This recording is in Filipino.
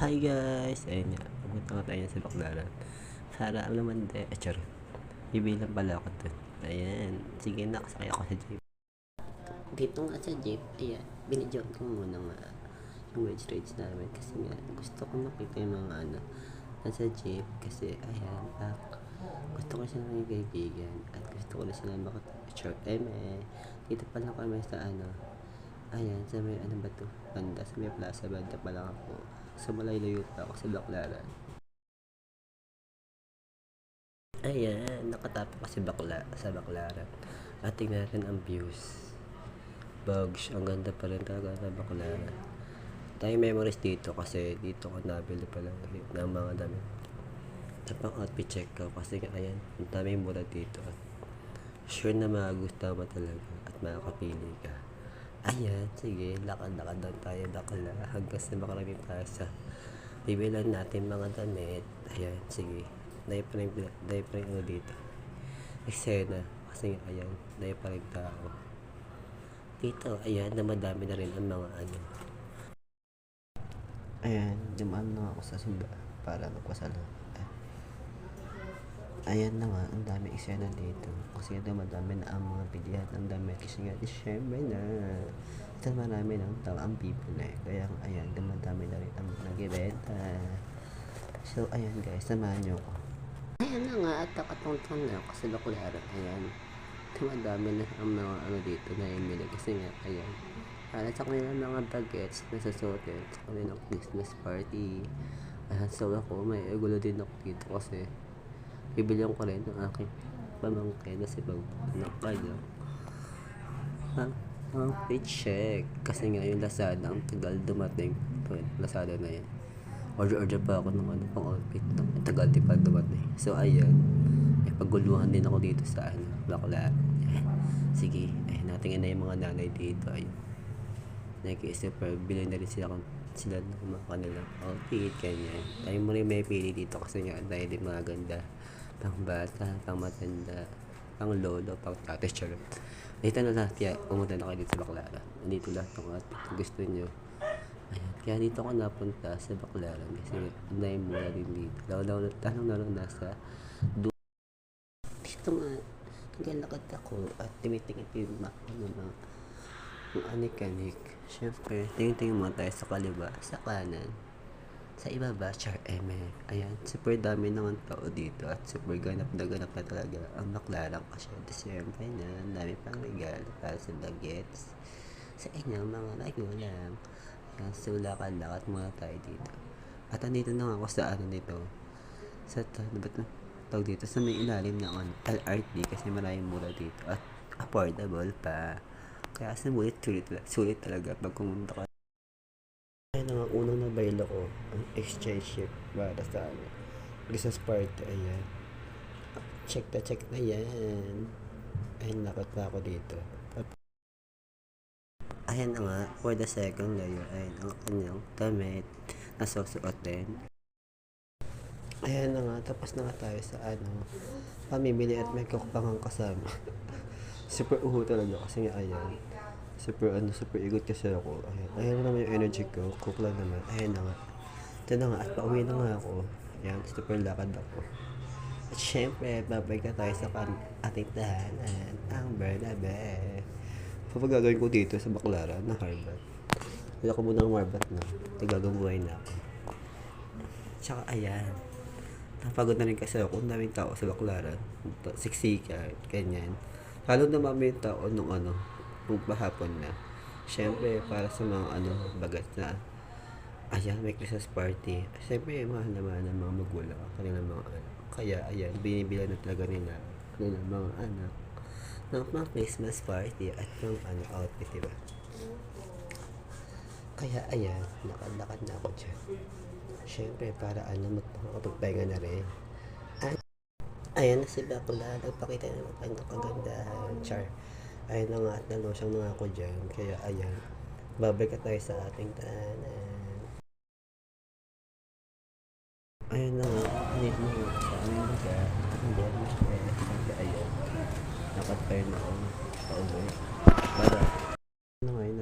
Hi guys! Ayun nga, pumunta nga tayo sa Baklaran. Para ang naman de, eh, charot. Bibilang pala ako dun. Ayan, sige na, sakay ako sa jeep. Dito nga sa jeep, ayan, binidyoan ko muna nga yung wedge rage namin kasi nga gusto ko makita yung mga ano nasa jeep kasi ayan, ah, gusto ko siya ng kaibigan at gusto ko na sila makapicture. Eh, may, dito pa lang kami sa ano, Ayan, sa may ano ba to? Banda, sa may plaza, banda pa lang ako. Sa malayo pa ako sa Baklaran. Ayan, nakatapo kasi bakla, sa Baklaran. At tingnan natin ang views. Bugs, ang ganda pa rin talaga sa Baklaran. Tayong memories dito kasi dito ko nabili pala ng mga damit. Sa pang outfit check ko kasi ayan, ang daming mura dito. At sure na magugustuhan mo talaga at makakapili ka. Ayan, sige, lakad-lakad tayo bakla hanggang sa makaraming plaza. Bibilan natin mga damit. Ayan, sige. Pa rin ano dito. Eksena. Kasi ayan, pa rin tao. Dito, ayan, na madami na rin ang mga ano. Ayan, dumaan na ako sa simba para magpasalamat. Ayan na nga, ang dami eksena dito. Kasi nga madami na ang mga bilihan ng damit. Kasi nga, December na. Ito marami ng tao ang people eh. Kaya ayan, dumadami na rin ang nag-ibenta. So, ayan guys, samahan nyo ko. Ayan na nga, at nakatungtong na ako sa Baklaran. Ayan, dumadami na ang mga ano dito na imili. Kasi nga, ayan, para sa kanilang mga bagets na sasuotin sa kanilang Christmas party. Ayan, so ako, may gulo din ako dito kasi bibilihan ko rin ng aking pamangkin na si Pag ng kanya ang ang paycheck. Kasi nga yung Lazada ang tagal dumating. Lazada na yan order order pa ako ng ano pang outfit ng ang tagal din pa dumating. So ayan may paguluhan din ako dito sa ano bakla. Sige eh natin na yung mga nanay dito. Ayun. Nag-iisip pero bilhin na rin sila kung sila ng mga kanilang outfit ganyan. Tayo mo rin may pili dito kasi nga dahil din mga ganda pang bata, pang matanda, pang lolo, pang tate, charot. Dito na lahat, kaya pumunta na kayo dito sa Baclaran. Nandito lahat ng at gusto nyo. Ayan, kaya dito ako napunta sa Baclaran kasi ang dahil mura din dito. Lalo, lalo, tanong lalo nasa du- dito nga, naglalakad ako at tumitingin yung map ko ng mga yung anik-anik. Siyempre, tingin-tingin muna tayo sa kaliba, sa kanan sa ibaba, char eme. Ayan, super dami naman tao dito at super ganap na ganap na talaga ang baklarang kasi December na, dami pang regalo para sa bagets sa inyong mga magulang. Ayan, so lakad-lakad muna tayo dito. At andito na ako sa ano nito, sa ano ba ito? Tawag dito, sa may ilalim ng ano, LRT kasi maraming mura dito at affordable pa. Kaya sulit, sulit, sulit talaga pag pumunta ka Ayan na nga, unang nabaylo ko, ang exchange ship para sa ano, Christmas party, ayan. Check na check na yan. Ayun, lakot na ako dito. Ayan na nga, for the second layer, ayun, ang kanyang damit na susuot din. Ayan na nga, tapos na nga tayo sa ano, pamimili at may kukpangang kasama. Super uho talaga kasi ayan super ano super igot kasi ako. Ayan ayan na naman yung energy ko. Lang naman. Ayan na nga. Ito na nga. At pauwi na nga ako. Ayan super lakad ako. At syempre babay ka tayo sa ating tahanan ang Bernabe. Kapag gagawin ko dito sa Baclaran? Na Harvard wala ko muna ng Marbat na nagagabuhay na ako. Tsaka ayan. Napagod na rin kasi ako. Ang daming tao sa Baclaran. Siksikan ganyan. Lalo na mami yung tao nung ano kung bahapon na. Siyempre, para sa mga ano, bagat na, ayan, may Christmas party. Siyempre, mahal naman ng mga magulang, kanilang mga anak. Kaya, ayan, binibila na talaga nila kanilang mga anak ng mga Christmas party at ng ano, outfit, diba? Kaya, ayan, lakad-lakad na ako dyan. Siyempre, para ano, makapagpahinga na rin. Ayan na si Bakula, nagpakita ng kanyang kagandahan. Char. Ayun na nga at nalosyang na ako dyan. Kaya ayan, babalik tayo sa ating tahanan. Ayun na nga, hindi mo nga sa aming baga. Hindi mo siya. Kaya ayan, dapat pa yun ako pauwi. Para, ano nga yun,